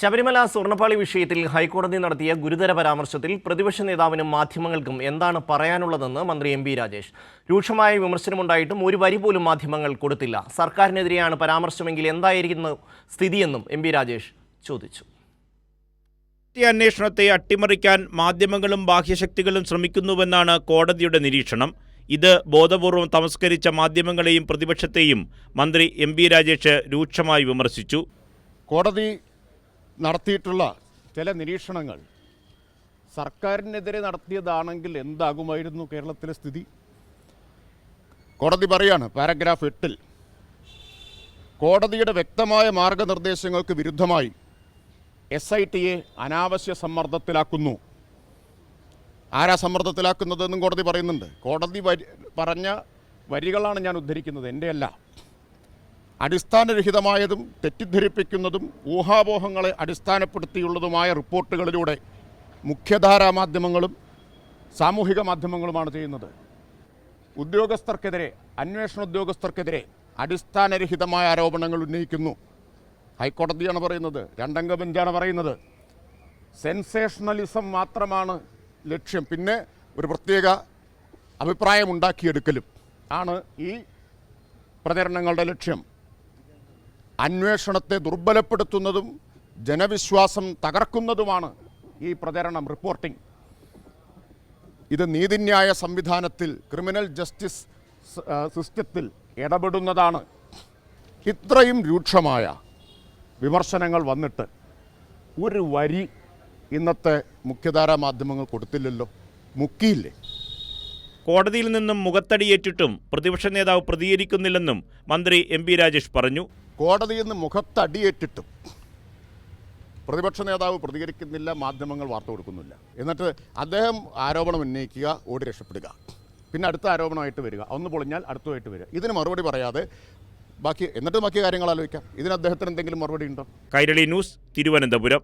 ശബരിമല സ്വർണപ്പാളി വിഷയത്തിൽ ഹൈക്കോടതി നടത്തിയ ഗുരുതര പരാമർശത്തിൽ പ്രതിപക്ഷ നേതാവിനും മാധ്യമങ്ങൾക്കും എന്താണ് പറയാനുള്ളതെന്ന് മന്ത്രി എം പി രാജേഷ്. രൂക്ഷമായ വിമർശനമുണ്ടായിട്ടും ഒരു വരി പോലും മാധ്യമങ്ങൾ കൊടുത്തില്ല. സർക്കാരിനെതിരെയാണ് പരാമർശമെങ്കിൽ എന്തായിരിക്കുന്നു സ്ഥിതിയെന്നും എം പി രാജേഷ് ചോദിച്ചു. അന്വേഷണത്തെ അട്ടിമറിക്കാൻ മാധ്യമങ്ങളും ബാഹ്യശക്തികളും ശ്രമിക്കുന്നുവെന്നാണ് കോടതിയുടെ നിരീക്ഷണം. ഇത് ബോധപൂർവം തമസ്കരിച്ച മാധ്യമങ്ങളെയും പ്രതിപക്ഷത്തെയും മന്ത്രി എം പി രാജേഷ് രൂക്ഷമായി വിമർശിച്ചു. കോടതി നടത്തിയിട്ടുള്ള ചില നിരീക്ഷണങ്ങൾ. സർക്കാരിനെതിരെ നടത്തിയതാണെങ്കിൽ എന്താകുമായിരുന്നു കേരളത്തിലെ സ്ഥിതി? കോടതി പറയാണ് പാരഗ്രാഫ് എട്ടിൽ കോടതിയുടെ വ്യക്തമായ മാർഗനിർദ്ദേശങ്ങൾക്ക് വിരുദ്ധമായി എസ് ഐ ടിയെ അനാവശ്യ സമ്മർദ്ദത്തിലാക്കുന്നു. ആരാ സമ്മർദ്ദത്തിലാക്കുന്നതെന്നും കോടതി പറയുന്നുണ്ട്. കോടതി പറഞ്ഞ വരികളാണ് ഞാൻ ഉദ്ധരിക്കുന്നത് എന്റെ അല്ല അടിസ്ഥാനരഹിതമായതും തെറ്റിദ്ധരിപ്പിക്കുന്നതും ഊഹാപോഹങ്ങളെ അടിസ്ഥാനപ്പെടുത്തിയുള്ളതുമായ റിപ്പോർട്ടുകളിലൂടെ മുഖ്യധാരാ മാധ്യമങ്ങളും സാമൂഹിക മാധ്യമങ്ങളുമാണ് ചെയ്യുന്നത്. ഉദ്യോഗസ്ഥർക്കെതിരെ അന്വേഷണ ഉദ്യോഗസ്ഥർക്കെതിരെ അടിസ്ഥാനരഹിതമായ ആരോപണങ്ങൾ ഉന്നയിക്കുന്നു. ഹൈക്കോടതിയാണ് പറയുന്നത് രണ്ടംഗ ബെഞ്ചാണ് പറയുന്നത്. സെൻസേഷണലിസം മാത്രമാണ് ലക്ഷ്യം. പിന്നെ ഒരു പ്രത്യേക അഭിപ്രായം ഉണ്ടാക്കിയെടുക്കലും ആണ് ഈ പ്രചരണങ്ങളുടെ ലക്ഷ്യം. അന്വേഷണത്തെ ദുർബലപ്പെടുത്തുന്നതും ജനവിശ്വാസം തകർക്കുന്നതുമാണ് ഈ പ്രചരണം റിപ്പോർട്ടിംഗ് ഇത് നീതിന്യായ സംവിധാനത്തിൽ ക്രിമിനൽ ജസ്റ്റിസ് സിസ്റ്റത്തിൽ ഇടപെടുന്നതാണ്. ഇത്രയും രൂക്ഷമായ വിമർശനങ്ങൾ വന്നിട്ട് ഒരു വരി ഇന്നത്തെ മുഖ്യധാരാ മാധ്യമങ്ങൾ കൊടുത്തില്ലല്ലോ. മുക്കിയില്ലേ? കോടതിയിൽ നിന്നും മുഖത്തടിയേറ്റിട്ടും പ്രതിപക്ഷ നേതാവ് പ്രതികരിക്കുന്നില്ലെന്നും മന്ത്രി എം രാജേഷ് പറഞ്ഞു. കോടതിയിൽ നിന്ന് മുഖത്തടിയേറ്റിട്ടും പ്രതിപക്ഷ നേതാവ് പ്രതികരിക്കുന്നില്ല മാധ്യമങ്ങൾ വാർത്ത കൊടുക്കുന്നില്ല. എന്നിട്ട് അദ്ദേഹം ആരോപണം ഉന്നയിക്കുക ഓടി രക്ഷപ്പെടുക. പിന്നെ അടുത്ത ആരോപണമായിട്ട് വരിക. ഒന്ന് പൊളിഞ്ഞാൽ അടുത്തതായിട്ട് വരിക. ഇതിന് മറുപടി പറയാതെ ബാക്കി എന്നിട്ട് ബാക്കി കാര്യങ്ങൾ ആലോചിക്കാം. ഇതിന് അദ്ദേഹത്തിന് എന്തെങ്കിലും മറുപടി ഉണ്ടോ? കൈരളി ന്യൂസ് തിരുവനന്തപുരം.